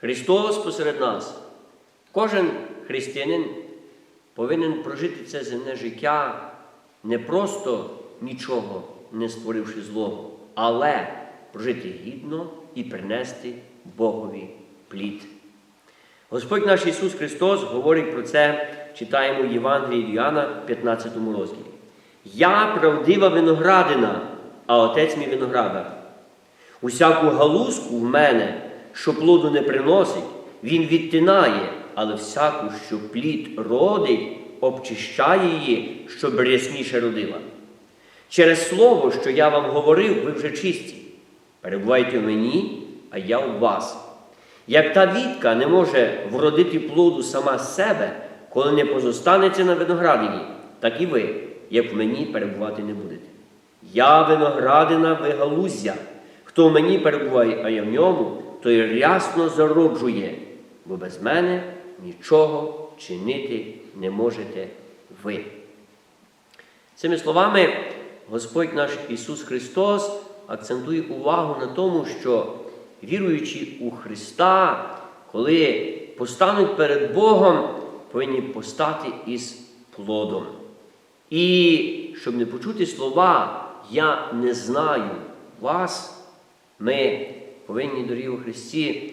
Христос посеред нас. Кожен християнин повинен прожити це земне життя не просто нічого не створивши злого, але прожити гідно і принести Богові плід. Господь наш Ісус Христос говорить про це, читаємо в Євангелії Іоанна, 15 розділі. Я правдива виноградина, а отець мій виноградар. Усяку галузку в мене, що плоду не приносить, він відтинає, але всяку, що плід родить, обчищає її, щоб рясніше родила. Через слово, що я вам говорив, ви вже чисті. Перебувайте в мені, а я у вас. Як та вітка не може вродити плоду сама з себе, коли не позостанеться на виноградині, так і ви, як в мені перебувати не будете. Я виноградина, ви галуздя. Хто в мені перебуває, а я в ньому, той рясно зароджує, бо без мене нічого чинити не можете ви. Цими словами Господь наш Ісус Христос акцентує увагу на тому, що віруючи у Христа, коли постануть перед Богом, повинні постати із плодом. І щоб не почути слова Я не знаю вас, ми повинні, дорогі у Христі,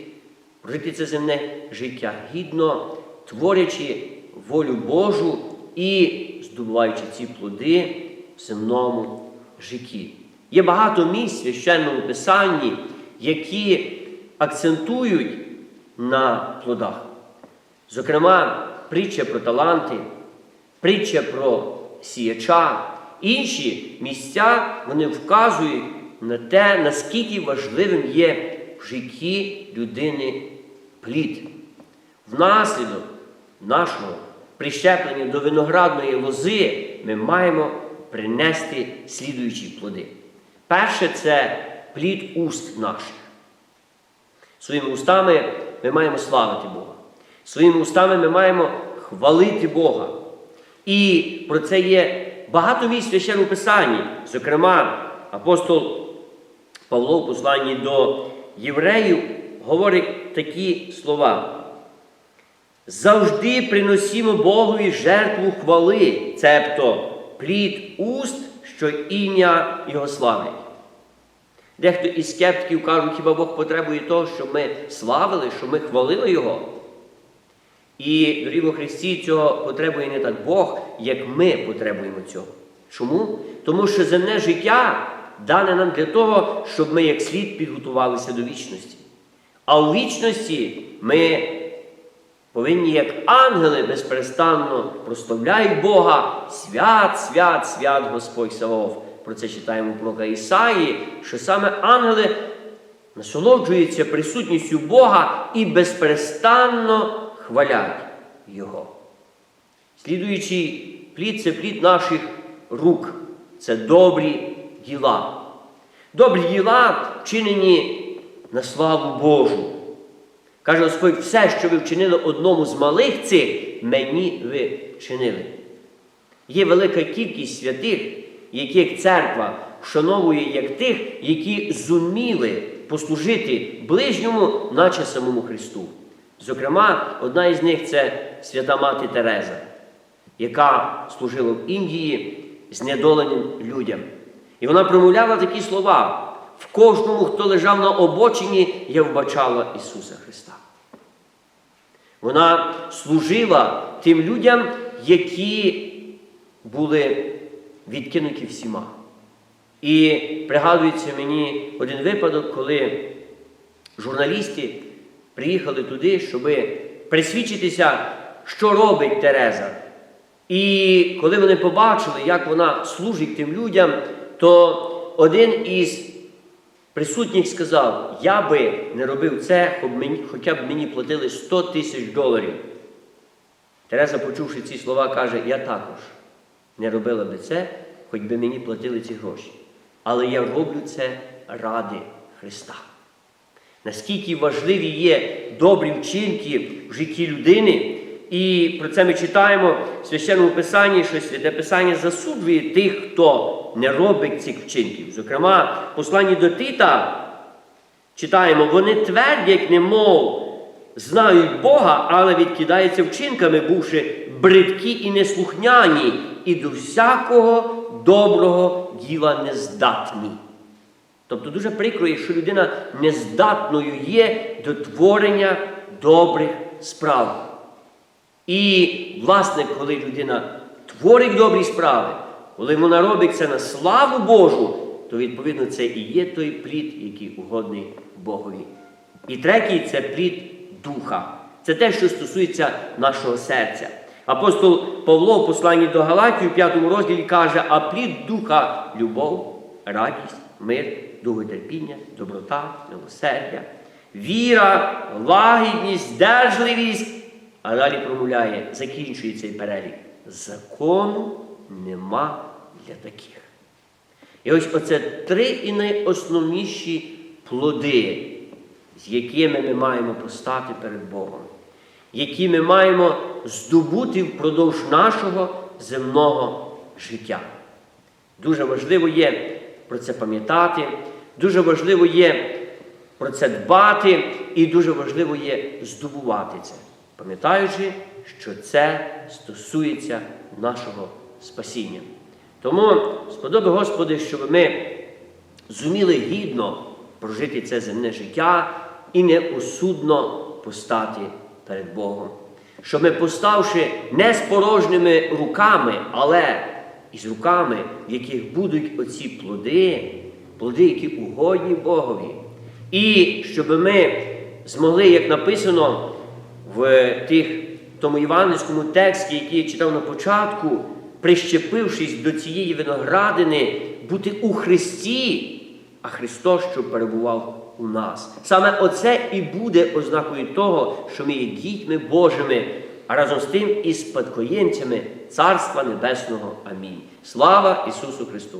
прожити це земне життя гідно, творячи волю Божу і здобуваючи ці плоди в земному житті. Є багато місць в священному писанні, які акцентують на плодах. Зокрема, притча про таланти, притча про сіяча, інші місця вони вказують на те, наскільки важливим є в житті людини плід. Внаслідок нашого прищеплення до виноградної лози ми маємо принести слідуючі плоди. Перше це плід уст наших. Своїми устами ми маємо славити Бога. Своїми устами ми маємо хвалити Бога. І про це є багато місць в священному Писанні. Зокрема, апостол Павло в посланні до євреїв говорить такі слова. Завжди приносімо Богові жертву хвали, цебто плід уст, що ім'я Його славить. Дехто із скептиків кажуть, хіба Бог потребує того, щоб ми славили, щоб ми хвалили Його. І, дорогі Христі, цього потребує не так Бог, як ми потребуємо цього. Чому? Тому що земне життя дане нам для того, щоб ми як слід підготувалися до вічності. А у вічності ми повинні, як ангели, безперестанно прославляють Бога, свят, свят, свят Господь Савов. Про це читаємо у пророка Ісаї, що саме ангели насолоджуються присутністю Бога і безперестанно хвалять Його. Слідуючий плід це плід наших рук, це добрі діла. Добрі діла вчинені на славу Божу. Каже Господь, все, що ви вчинили одному з малих цих, мені ви вчинили. Є велика кількість святих, яких церква вшановує як тих, які зуміли послужити ближньому, наче самому Христу. Зокрема, одна із них це свята мати Тереза, яка служила в Індії знедоленим людям. І вона промовляла такі слова. В кожному, хто лежав на обочині, я вбачала Ісуса Христа. Вона служила тим людям, які були відкинуті всіма. І пригадується мені один випадок, коли журналісти приїхали туди, щоб присвідчитися, що робить Тереза. І коли вони побачили, як вона служить тим людям, то один із присутніх сказав, я би не робив це, хоча б мені платили 100 тисяч доларів. Тереза, почувши ці слова, каже, я також не робила би це, хоч би мені платили ці гроші. Але я роблю це ради Христа. Наскільки важливі є добрі вчинки в житті людини, і про це ми читаємо в священному Писанні, що Святе Писання засуджує тих, хто не робить цих вчинків. Зокрема, в посланні до Тита читаємо, вони твердять, немов знають Бога, але відкидаються вчинками, бувши бридкі і неслухняні, і до всякого доброго діла нездатні. Тобто дуже прикро, якщо людина нездатною є до творення добрих справ. І, власне, коли людина творить добрі справи, коли вона робить це на славу Божу, то відповідно це і є той плід, який угодний Богові. І третій це плід духа. Це те, що стосується нашого серця. Апостол Павло в посланні до Галатії у 5 розділі каже, а плід духа любов, радість, мир, довготерпіння, доброта, милосердя, віра, лагідність, здержливість. А далі промовляє, закінчує цей перелік. Закону нема для таких. І ось оце три і найосновніші плоди, з якими ми маємо постати перед Богом, які ми маємо здобути впродовж нашого земного життя. Дуже важливо є про це пам'ятати, дуже важливо є про це дбати, і дуже важливо є здобувати це, пам'ятаючи, що це стосується нашого спасіння. Тому сподоби Господи, щоб ми зуміли гідно прожити це земне життя і неосудно постати перед Богом. Щоб ми, поставши не з порожніми руками, але із руками, в яких будуть оці плоди, плоди, які угодні Богові. І щоб ми змогли, як написано в тих, тому євангельському тексті, який я читав на початку, прищепившись до цієї виноградини, бути у Христі, а Христос, що перебував у нас. Саме оце і буде ознакою того, що ми є дітьми Божими, а разом з тим і спадкоємцями Царства Небесного. Амінь. Слава Ісусу Христу!